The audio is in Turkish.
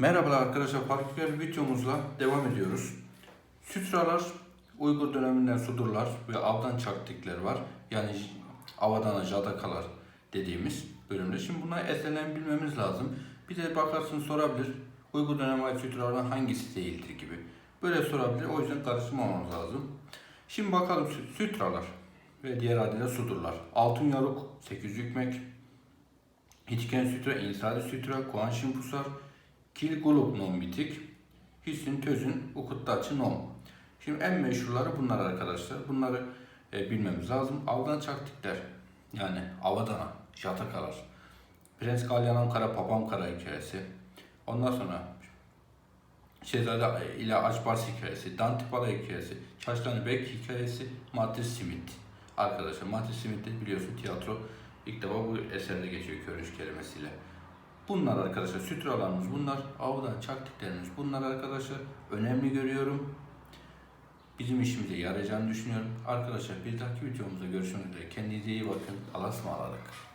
Merhabalar arkadaşlar, farklı bir videomuzla devam ediyoruz. Sütralar, Uygur döneminden sudurlar ve avdan çaktikler var. Yani avadana jadakalar dediğimiz bölümde. Şimdi bunları ezberlerini bilmemiz lazım. Bir de bakarsın sorabilir, Uygur dönemi ait sütralardan hangisi değildir gibi. Böyle sorabilir, o yüzden karıştırmamamız lazım. Şimdi bakalım sü- sütralar ve diğer adıyla sudurlar. Altın yaruk, sekiz hükmek, Hitken sütre, insadi sütre, kuanşin pusar, kil gulup nom bitik, hissin tözün, ukuttaçı nom. Şimdi en meşhurları bunlar arkadaşlar. Bunları e, bilmemiz lazım. Avdan çaktikler, yani avadana, jatakalar. Prens Galyanan Kara, Papam Kara hikayesi. Ondan sonra Şehzade ile Açbars hikayesi, Dantipala hikayesi, Çarşıdan Bek hikayesi, Martin Smith. Arkadaşlar Martin Smith de biliyorsun tiyatro ilk defa bu eserde geçiyor körünç kelimesiyle. Bunlar arkadaşlar sütralarımız bunlar. Avdan çaktıklarımız bunlar arkadaşlar. Önemli görüyorum. Bizim işimize yarayacağını düşünüyorum. Arkadaşlar bir dahaki videomuzda görüşmek üzere. Kendinize iyi bakın. Allah'a ısmarladık.